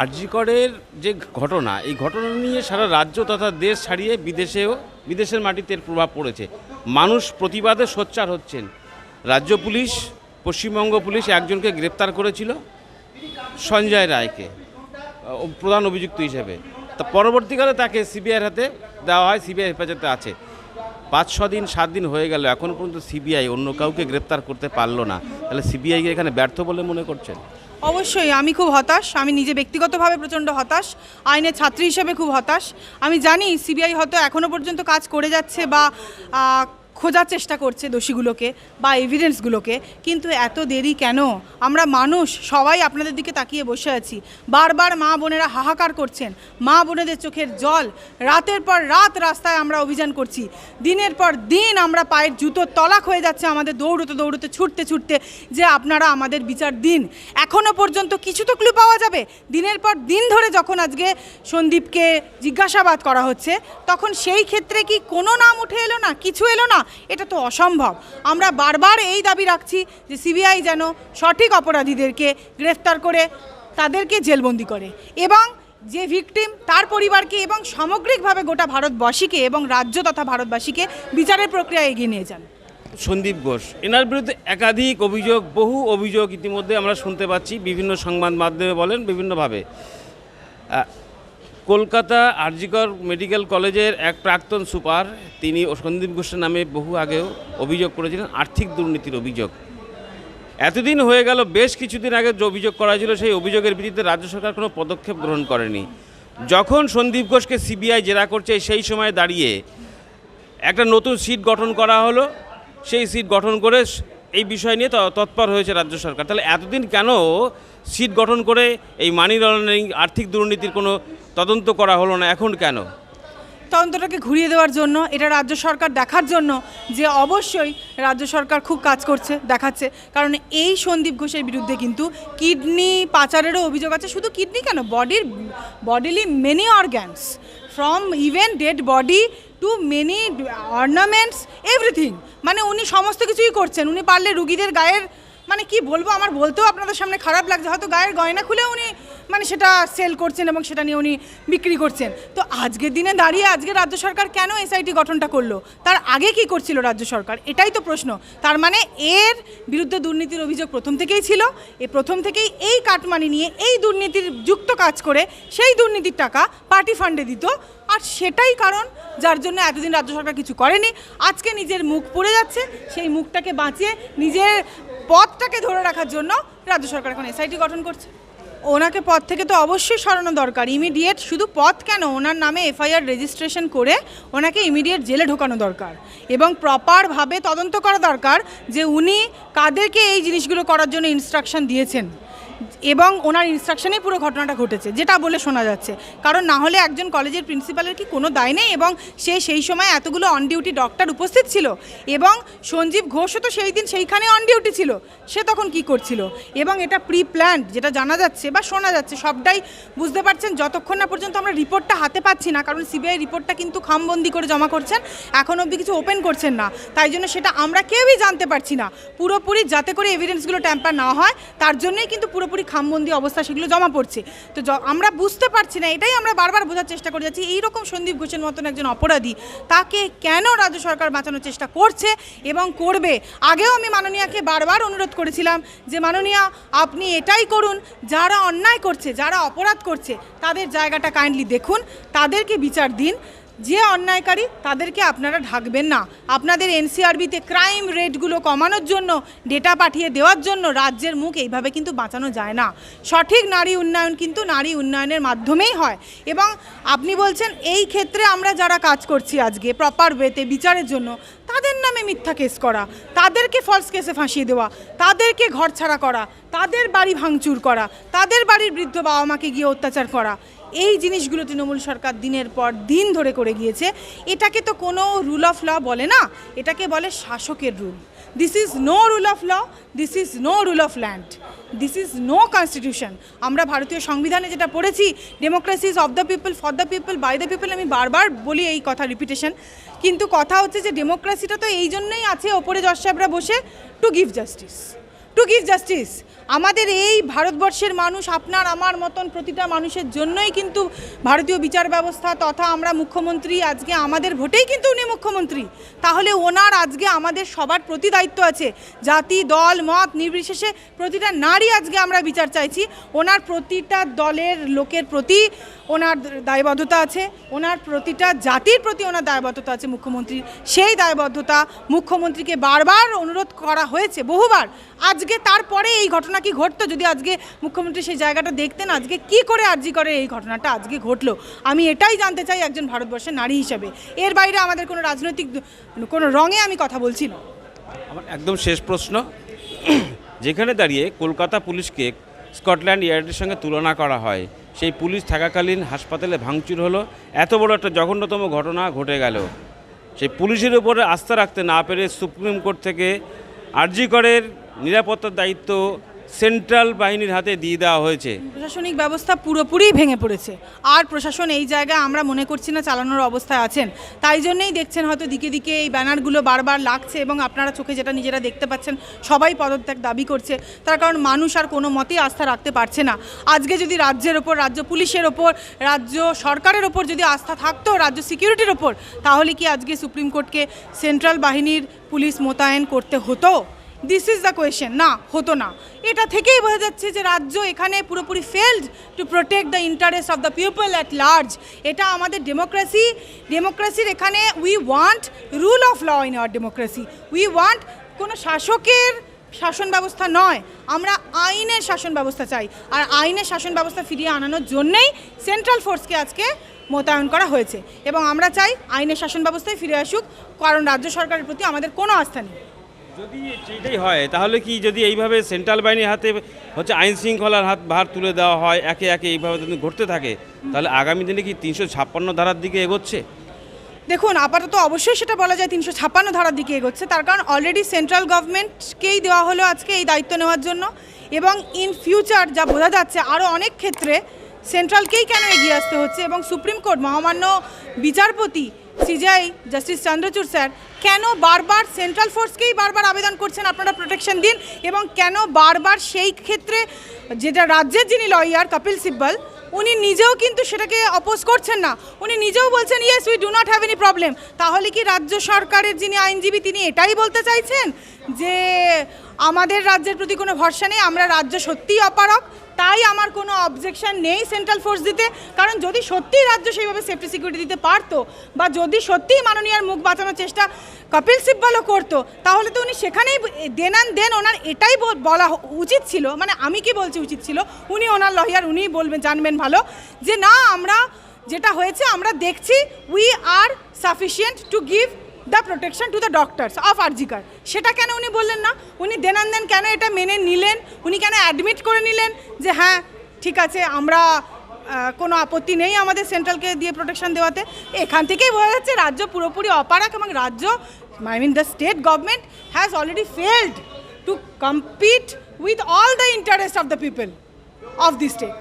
আরজিকরের যে ঘটনা, এই ঘটনা নিয়ে সারা রাজ্য তথা দেশ ছাড়িয়ে বিদেশেও, বিদেশের মাটিতে প্রভাব পড়েছে। মানুষ প্রতিবাদে সোচ্চার হচ্ছেন। রাজ্য পুলিশ, পশ্চিমবঙ্গ পুলিশ একজনকে গ্রেপ্তার করেছিল, সঞ্জয় রায়কে প্রধান অভিযুক্ত হিসেবে। তা পরবর্তীকালে তাকে সিবিআইয়ের হাতে দেওয়া হয়, সিবিআই হেফাজতে আছে। পাঁচ, ছ দিন, সাত দিন হয়ে গেল এখনও পর্যন্ত সিবিআই অন্য কাউকে গ্রেপ্তার করতে পারল না। তাহলে সিবিআইকে এখানে ব্যর্থ বলে মনে করছেন? অবশ্যই, আমি খুব হতাশ। আমি নিজে ব্যক্তিগতভাবে প্রচণ্ড হতাশ। আইনের ছাত্রী হিসেবে খুব হতাশ। আমি জানি সিবিআই হয়তো এখনও পর্যন্ত কাজ করে যাচ্ছে বা খোঁজার চেষ্টা করছে দোষীগুলোকে বা এভিডেন্সগুলোকে কিন্তু এত দেরি কেন? আমরা মানুষ, সবাই আপনাদের দিকে তাকিয়ে বসে আছি। বারবার মা বোনেরা হাহাকার করছেন। মা বোনেদের চোখের জল। রাতের পর রাত রাস্তায় আমরা অভিযান করছি। দিনের পর দিন আমরা পায়ের জুতোর তলাক হয়ে যাচ্ছে আমাদের দৌড়তে দৌড়তে, ছুটতে ছুটতে যে আপনারা আমাদের বিচার দিন। এখনও পর্যন্ত কিছু তো ক্লু পাওয়া যাবে। দিনের পর দিন ধরে যখন আজকে সন্দীপকে জিজ্ঞাসাবাদ করা হচ্ছে, তখন সেই ক্ষেত্রে কি কোনো নাম উঠে এলো না? কিছু এলো না? এটা তো অসম্ভব। আমরা বারবার এই দাবি রাখছি যে সিবিআই যেন সঠিক অপরাধীদেরকে গ্রেফতার করে তাদেরকে জেলবন্দি করে এবং যে ভিকটিম তার পরিবারকে এবং সামগ্রিকভাবে গোটা ভারতবাসীকে এবং রাজ্য তথা ভারতবাসীকে বিচারের প্রক্রিয়া এগিয়ে নিয়ে যান। সন্দীপ ঘোষ। এনার বিরুদ্ধে একাধিক অভিযোগ বহু অভিযোগ ইতিমধ্যে আমরা শুনতে পাচ্ছি বিভিন্ন সংবাদ মাধ্যমে বলেন বিভিন্নভাবে। কলকাতা আরজিকর মেডিকেল কলেজের এক প্রাক্তন সুপার, তিনি সন্দীপ ঘোষের নামে বহু আগেও অভিযোগ করেছিলেন, আর্থিক দুর্নীতির অভিযোগ। এতদিন হয়ে গেল, বেশ কিছুদিন আগে যে অভিযোগ করা হয়েছিল, সেই অভিযোগের বিরুদ্ধে রাজ্য সরকার কোনো পদক্ষেপ গ্রহণ করেনি। যখন সন্দীপ ঘোষকে সিবিআই জেরা করছে, সেই সময় দাঁড়িয়ে একটা নতুন সিট গঠন করা হলো। সেই সিট গঠন করে এই বিষয় নিয়ে তৎপর হয়েছে রাজ্য সরকার। তাহলে এতদিন কেন সিট গঠন করে এই মানি লন্ডারিং আর্থিক দুর্নীতির কোনো তদন্ত করা হলো না, এখন কেন? তদন্তটাকে ঘুরিয়ে দেওয়ার জন্য? এটা রাজ্য সরকার দেখার জন্য যে অবশ্যই রাজ্য সরকার খুব কাজ করছে, দেখাচ্ছে। কারণ এই সন্দীপ ঘোষের বিরুদ্ধে কিন্তু কিডনি পাচারেরও অভিযোগ আছে। শুধু কিডনি কেন? বডির bodily many organs from even dead body to many ornaments everything মানে উনি সমস্ত কিছুই করছেন। উনি পারলে রুগীদের গায়ের মানে কি বলব? আমার বলতেও আপনাদের সামনে খারাপ লাগছে। হয়তো গায়ের গয়না খুলে উনি মানে সেটা সেল করছেন এবং সেটা নিয়ে উনি বিক্রি করছেন। তো আজকের দিনে দাঁড়িয়ে আজকে রাজ্য সরকার কেন এসআইটি গঠনটা করল? তার আগে কি করছিল রাজ্য সরকার? এটাই তো প্রশ্ন। তার মানে এর বিরুদ্ধে দুর্নীতির অভিযোগ প্রথম থেকেই ছিল। এ প্রথম থেকেই এই কাটমানি নিয়ে, এই দুর্নীতির যুক্ত কাজ করে সেই দুর্নীতির টাকা পার্টি ফান্ডে দিত। আর সেটাই কারণ, যার জন্য এতদিন রাজ্য সরকার কিছু করেনি। আজকে নিজের মুখ পুড়ে যাচ্ছে। সেই মুখটাকে বাঁচিয়ে নিজের পথটাকে ধরে রাখার জন্য রাজ্য সরকার এখন এসআইটি গঠন করছে। ওনাকে পদ থেকে তো অবশ্যই সরানো দরকার। ইমিডিয়েট শুধু পদ কেন? ওনার নামে এফআইআর রেজিস্ট্রেশন করে ওনাকে ইমিডিয়েট জেলে ঢোকানো দরকার। এবং প্রপারভাবে তদন্ত করা দরকার যে উনি কাদেরকে এই জিনিসগুলো করার জন্য ইনস্ট্রাকশন দিয়েছেন। এবং ওনার ইনস্ট্রাকশনেই পুরো ঘটনাটা ঘটেছে, যেটা বলে শোনা যাচ্ছে। কারণ না হলে একজন কলেজের প্রিন্সিপালের কি কোনো দায় নেই এবং সে সেই সময় এতগুলো অন ডিউটি ডক্টর উপস্থিত ছিল এবং সঞ্জীব ঘোষও তো সেই দিন সেইখানে অন ডিউটি ছিল, সে তখন কি করছিল? এবং এটা প্রি প্ল্যান্ড যেটা জানা যাচ্ছে বা শোনা যাচ্ছে, সবটাই বুঝতে পারছেন, যতক্ষণ না পর্যন্ত আমরা রিপোর্টটা হাতে পাচ্ছি না, কারণ সিবিআই রিপোর্টটা কিন্তু খামবন্দি করে জমা করছেন, এখন অবধি কিছু ওপেন করছেন না। তাই জন্য সেটা আমরা কেউই জানতে পারছি না। পুরোপুরি যাতে করে এভিডেন্সগুলো ট্যাম্পার না হয়, তার জন্যই কিন্তু পুরোপুরি খামবন্দি অবস্থা, সেগুলো জমা পড়ছে। তো আমরা বুঝতে পারছি না, এটাই আমরা বারবার বোঝার চেষ্টা করে যাচ্ছি। এইরকম সন্দীপ ঘোষের মতন একজন অপরাধী, তাকে কেন রাজ্য সরকার বাঁচানোর চেষ্টা করছে এবং করবে? আগেও আমি মাননীয়াকে বারবার অনুরোধ করেছিলাম যে, মাননীয়া, আপনি এটাই করুন, যারা অন্যায় করছে, যারা অপরাধ করছে, তাদের জায়গাটা কাইন্ডলি দেখুন, তাদেরকে বিচার দিন। যে অন্যায়কারী তাদেরকে আপনারা ঢাকবেন না। আপনাদের এনসিআরবিতে ক্রাইম রেটগুলো কমানোর জন্য, ডেটা পাঠিয়ে দেওয়ার জন্য রাজ্যের মুখ এইভাবে কিন্তু বাঁচানো যায় না। সঠিক নারী উন্নয়ন কিন্তু নারী উন্নয়নের মাধ্যমেই হয়। এবং আপনি বলছেন, এই ক্ষেত্রে আমরা যারা কাজ করছি আজকে প্রপার ওয়েতে বিচারের জন্য, তাদের নামে মিথ্যা কেস করা, তাদেরকে ফলস কেসে ফাঁসিয়ে দেওয়া, তাদেরকে ঘর ছাড়া করা তাদের বাড়ি ভাঙচুর করা, তাদের বাড়ির বৃদ্ধ বাবা মাকে গিয়ে অত্যাচার করা। এই জিনিসগুলো তৃণমূল সরকার দিনের পর দিন ধরে করে গিয়েছে। এটাকে তো কোনো রুল অফ ল বলে না, এটাকে বলে শাসকের rule this is no rule of law this is no rule of land this is no constitution আমরা ভারতীয় সংবিধানে যেটা পড়েছি democracy is of the people for the people by the people আমি বারবার বলি এই কথা রিপিটেশন কিন্তু কথা হচ্ছে যে ডেমোক্রেসিটা তো এই জন্যই আছে, ওপরে জজ সাহেবরা বসে to give justice to give justice আমাদের এই ভারতবর্ষের মানুষ আপনার, আমার মতন প্রতিটা মানুষের জন্যই কিন্তু ভারতীয় বিচার ব্যবস্থা তথা আমরা মুখ্যমন্ত্রী, আজকে আমাদের ভোটেই কিন্তু উনি মুখ্যমন্ত্রী। তাহলে ওনার আজকে আমাদের সবার প্রতি দায়িত্ব আছে। জাতি, দল, মত নির্বিশেষে প্রতিটা নারী আজকে আমরা বিচার চাইছি। ওনার প্রতিটা দলের লোকের প্রতি ওনার দায়বদ্ধতা আছে। ওনার প্রতিটা জাতির প্রতি ওনার দায়বদ্ধতা আছে মুখ্যমন্ত্রীর। সেই দায়বদ্ধতা মুখ্যমন্ত্রীকে বারবার অনুরোধ করা হয়েছে বহুবার। আজকে তারপরে এই ঘটনা কি ঘটতো? যদি আজকে মুখ্যমন্ত্রী সেই জায়গাটা দেখতেন, আজকে কি করে আর্জি করে এই ঘটনাটা আজকে ঘটলো? আমি এটাই জানতে চাই একজন ভারতবর্ষের নারী হিসেবে। এর বাইরে আমাদের কোনো রাজনৈতিক কোনো রঙে আমি কথা বলছি না। আমার একদম শেষ প্রশ্ন। যেখানে দাঁড়িয়ে কলকাতা পুলিশকে স্কটল্যান্ড ইয়ার্ডের সঙ্গে তুলনা করা হয়, সেই পুলিশ থাকাকালীন হাসপাতালে ভাঙচুর হলো। এত বড় একটা জঘন্যতম ঘটনা ঘটে গেল। সেই পুলিশের উপরে আস্থা রাখতে না পেরে সুপ্রিম কোর্ট থেকে আরজি করের নিরাপত্তার দায়িত্ব সেন্ট্রাল বাহিনীর হাতে দিয়ে দেওয়া হয়েছে। প্রশাসনিক ব্যবস্থা পুরোপুরি ভেঙে পড়েছে। আর প্রশাসন এই জায়গায় আমরা মনে করছি না চালানোর অবস্থায় আছেন। তাই জন্যই দেখছেন হয়তো দিকে দিকে এই ব্যানারগুলো বারবার লাগছে এবং আপনারা চোখে যেটা নিজেরা দেখতে পাচ্ছেন, সবাই পদত্যাগ দাবি করছে। তার কারণ মানুষ আর কোনো মতেই আস্থা রাখতে পারছে না। আজকে যদি রাজ্যের ওপর, রাজ্য পুলিশের ওপর, রাজ্য সরকারের ওপর যদি আস্থা থাকতো, রাজ্য সিকিউরিটির ওপর, তাহলে কি আজকে সুপ্রিম কোর্টকে সেন্ট্রাল বাহিনীর পুলিশ মোতায়েন করতে হতো? দিস ইজ দ্য কোয়েশ্চেন না, হতো না। এটা থেকেই বোঝা যাচ্ছে যে রাজ্য এখানে পুরোপুরি failed to protect the interest of the people at large এটা আমাদের ডেমোক্রেসি ডেমোক্রেসির এখানে we want rule of law in our democracy we want কোনো শাসকের শাসন ব্যবস্থা নয়। আমরা আইনের শাসন ব্যবস্থা চাই। আর আইনের শাসন ব্যবস্থা ফিরিয়ে আনানোর জন্যেই সেন্ট্রাল ফোর্সকে আজকে মোতায়েন করা হয়েছে। এবং আমরা চাই আইনের শাসন ব্যবস্থায় ফিরে আসুক। কারণ রাজ্য সরকারের প্রতি আমাদের কোনো আস্থা নেই। যদি সেটাই হয়, তাহলে কি যদি এইভাবে সেন্ট্রাল বাহিনীর হাতে হচ্ছে আইন শৃঙ্খলার হাত ভার তুলে দেওয়া হয়, একে একে এইভাবে যদি ঘটতে থাকে, তাহলে আগামী দিনে কি তিনশো ছাপ্পান্ন ধারার দিকে এগোচ্ছে? দেখুন, আপাতত অবশ্যই সেটা বলা যায় তিনশো ছাপ্পান্ন ধারার দিকে এগোচ্ছে, তার কারণ অলরেডি সেন্ট্রাল গভর্নমেন্টকেই দেওয়া হলো আজকে এই দায়িত্ব নেওয়ার জন্য এবং ইন ফিউচার যা বোঝা যাচ্ছে আরও অনেক ক্ষেত্রে সেন্ট্রালকেই কেন এগিয়ে আসতে হচ্ছে এবং সুপ্রিম কোর্ট মহামান্য বিচারপতি সিজিআই জাস্টিস চন্দ্রচূড় স্যার কেন বারবার সেন্ট্রাল ফোর্সকেই বারবার আবেদন করছেন আপনারা প্রোটেকশন দিন? এবং কেন বারবার সেই ক্ষেত্রে যেটা রাজ্যের যিনি লয়ার কপিল সিব্বল, উনি নিজেও কিন্তু সেটাকে অপোজ করছেন না। উনি নিজেও বলছেন yes we do not have any problem তাহলে কি রাজ্য সরকারের যিনি আইনজীবী, তিনি এটাই বলতে চাইছেন? যে আমাদের রাজ্যের প্রতি কোনো ভরসা নেই, আমরা রাজ্য সত্যিই অপারক তাই আমার কোনো অবজেকশন নেই সেন্ট্রাল ফোর্স দিতে। কারণ যদি সত্যিই রাজ্য সেইভাবে সেফটি সিকিউরিটি দিতে পারতো, বা যদি সত্যিই মাননীয়ার মুখ বাঁচানোর চেষ্টা কপিল সিব্বলও করতো, তাহলে তো উনি সেখানেই দেন অ্যান্ড দেন ওনার এটাই বল- উচিত ছিল মানে আমি কি বলছি উচিত ছিল, উনি ওনার লয়ার উনিই বলবেন, জানবেন ভালো, যে না, আমরা যেটা হয়েছে, আমরা দেখছি we are sufficient to give the protection to the doctors of RG Kar সেটা কেন উনি বললেন না? উনি দেন দেন কেন এটা মেনে নিলেন? উনি কেন অ্যাডমিট করে নিলেন যে হ্যাঁ ঠিক আছে, আমরা কোনো আপত্তি নেই আমাদের সেন্ট্রালকে দিয়ে প্রোটেকশন দেওয়াতে। এখান থেকেই বোঝা যাচ্ছে রাজ্য পুরোপুরি অপারক এবং রাজ্য I mean the state government has already failed to compete with all the interest of the people of the state